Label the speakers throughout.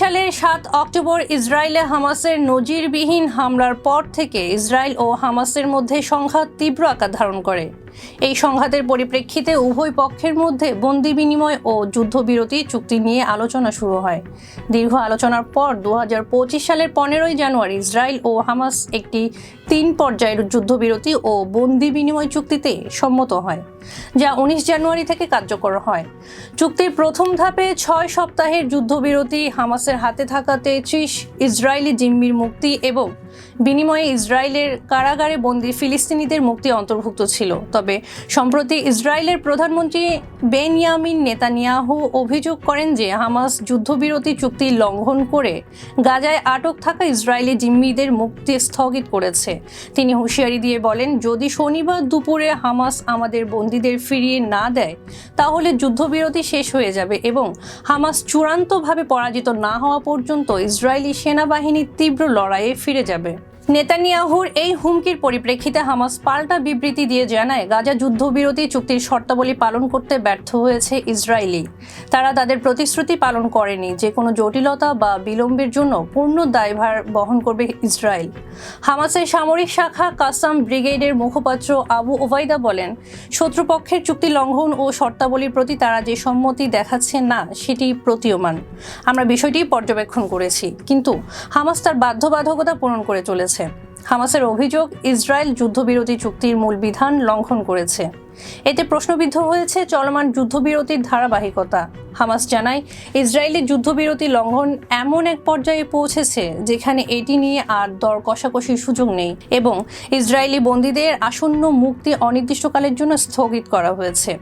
Speaker 1: সালের সাত অক্টোবর ইসরায়েলে হামাসের নজিরবিহীন হামলার পর থেকে ইসরায়েল ও হামাসের মধ্যে সংঘাত তীব্র আকার ধারণ করে। এই সংঘাতের পরিপ্রেক্ষিতে উভয় পক্ষের মধ্যে বন্দি বিনিময় ও যুদ্ধবিরতি চুক্তি নিয়ে আলোচনা শুরু হয়। দীর্ঘ আলোচনার পর দু হাজার পঁচিশ সালের পনেরোই জানুয়ারি ইসরায়েল ও হামাস একটি তিন পর্যায়ের যুদ্ধবিরতি ও বন্দি বিনিময় চুক্তিতে সম্মত হয়, যা উনিশ জানুয়ারি থেকে কার্যকর হয়। চুক্তির প্রথম ধাপে ছয় সপ্তাহের যুদ্ধবিরতি হামাসের হাতে থাকা তেত্রিশ ইসরায়েলি জিম্মির মুক্তি এবং বিনিময়ে ইসরায়েলের কারাগারে বন্দী ফিলিস্তিনিদের মুক্তি অন্তর্ভুক্ত ছিল। তবে সম্প্রতি ইসরায়েলের প্রধানমন্ত্রী বেনয়ামিন নেতানিয়াহু অভিযোগ করেন যে হামাস যুদ্ধবিরতি চুক্তি লঙ্ঘন করে গাজায় আটক থাকা ইসরায়েলি জিম্মিদের মুক্তি স্থগিত করেছে। তিনি হুঁশিয়ারি দিয়ে বলেন, যদি শনিবার দুপুরে হামাস আমাদের বন্দীদের ফিরিয়ে না দেয় তাহলে যুদ্ধবিরতি শেষ হয়ে যাবে এবং হামাস চূড়ান্তভাবে পরাজিত না হওয়া পর্যন্ত ইসরায়েলি সেনাবাহিনী তীব্র লড়াইয়ে ফিরে যাবে। নেতানিয়াহুর এই হুমকির পরিপ্রেক্ষিতে হামাস পাল্টা বিবৃতি দিয়ে জানায়, গাজা যুদ্ধবিরতি চুক্তির শর্তাবলী পালন করতে ব্যর্থ হয়েছে ইসরায়েলি। তারা তাদের প্রতিশ্রুতি পালন করেনি, যে কোনো জটিলতা বা বিলম্বের জন্য পূর্ণ দায়ভার বহন করবে ইসরায়েল। হামাসের সামরিক শাখা কাসাম ব্রিগেডের মুখপাত্র আবু ওবায়দা বলেন, শত্রুপক্ষের চুক্তি লঙ্ঘন ও শর্তাবলীর প্রতি তারা যে সম্মতি দেখাচ্ছে না, সেটি প্রতীয়মান। আমরা বিষয়টি পর্যবেক্ষণ করেছি, কিন্তু হামাস তার বাধ্যবাধকতা পূরণ করে চলেছে। হামাসের অভিযোগ, ইসরায়েল যুদ্ধবিরতি চুক্তির মূল বিধান লঙ্ঘন করেছে। এতে প্রশ্নবিদ্ধ হয়েছে চলমান যুদ্ধবিরতির ধারাবাহিকতা। হামাস জানায়, ইসরায়েলি যুদ্ধবিরতি লঙ্ঘন এমন এক পর্যায়ে পৌঁছেছে যেখানে এটি নিয়ে আর দর কষাকষির সুযোগ নেই এবং ইসরায়েলি বন্দীদের আসন্ন মুক্তি অনির্দিষ্টকালের জন্য স্থগিত করা হয়েছে।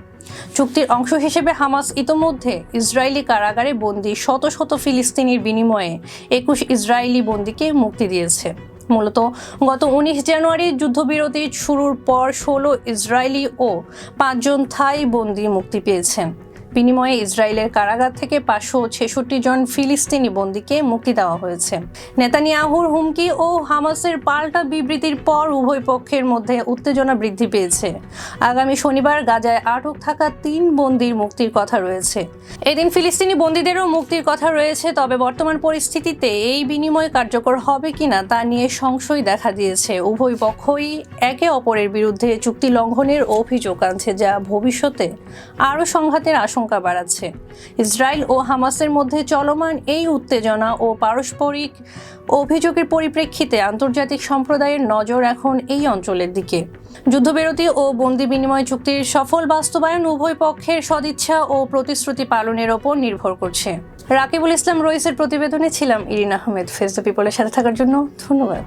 Speaker 1: চুক্তির অংশ হিসেবে হামাস ইতোমধ্যে ইসরায়েলি কারাগারে বন্দী শত শত ফিলিস্তিনির বিনিময়ে একুশ ইসরায়েলি বন্দীকে মুক্তি দিয়েছে। মূলত গত উনিশ জানুয়ারি যুদ্ধবিরতি শুরুর পর ষোলো ইসরায়েলি ও পাঁচজন থাই বন্দী মুক্তি পেয়েছেন বিনিময়ে ইসরায়েলের কারাগার থেকে পাঁচশো ছেষট্টি জন ফিলিস্তিনি বন্দীকে মুক্তি দেওয়া হয়েছে। নেতানিয়াহুর হুমকি ও হামাসের পাল্টা বিবৃতির পর উভয় পক্ষের মধ্যে উত্তেজনা বৃদ্ধি পেয়েছে। আগামী শনিবার গাজায় আটক থাকা তিন বন্দির মুক্তির কথা রয়েছে। এদিন ফিলিস্তিনি বন্দীদেরও মুক্তির কথা রয়েছে, তবে বর্তমান পরিস্থিতিতে এই বিনিময় কার্যকর হবে কিনা তা নিয়ে সংশয় দেখা দিয়েছে। উভয় পক্ষই একে অপরের বিরুদ্ধে চুক্তি লঙ্ঘনের অভিযোগ আনছে, যা ভবিষ্যতে আরও সংঘাতের আশঙ্কা বাড়াচ্ছে। ইসরায়েল ও হামাসের মধ্যে চলমান এই উত্তেজনা ও পারস্পরিক অভিযোগের পরিপ্রেক্ষিতে আন্তর্জাতিক সম্প্রদায়ের নজর এখন এই অঞ্চলের দিকে। যুদ্ধবিরতি ও বন্দি বিনিময় চুক্তির সফল বাস্তবায়ন উভয় পক্ষের সদিচ্ছা ও প্রতিশ্রুতি পালনের ওপর নির্ভর করছে। রাকিবুল ইসলাম রইসের প্রতিবেদনে ছিলাম ইরিন আহমেদ। ফেস পিপলের সাথে থাকার জন্য ধন্যবাদ।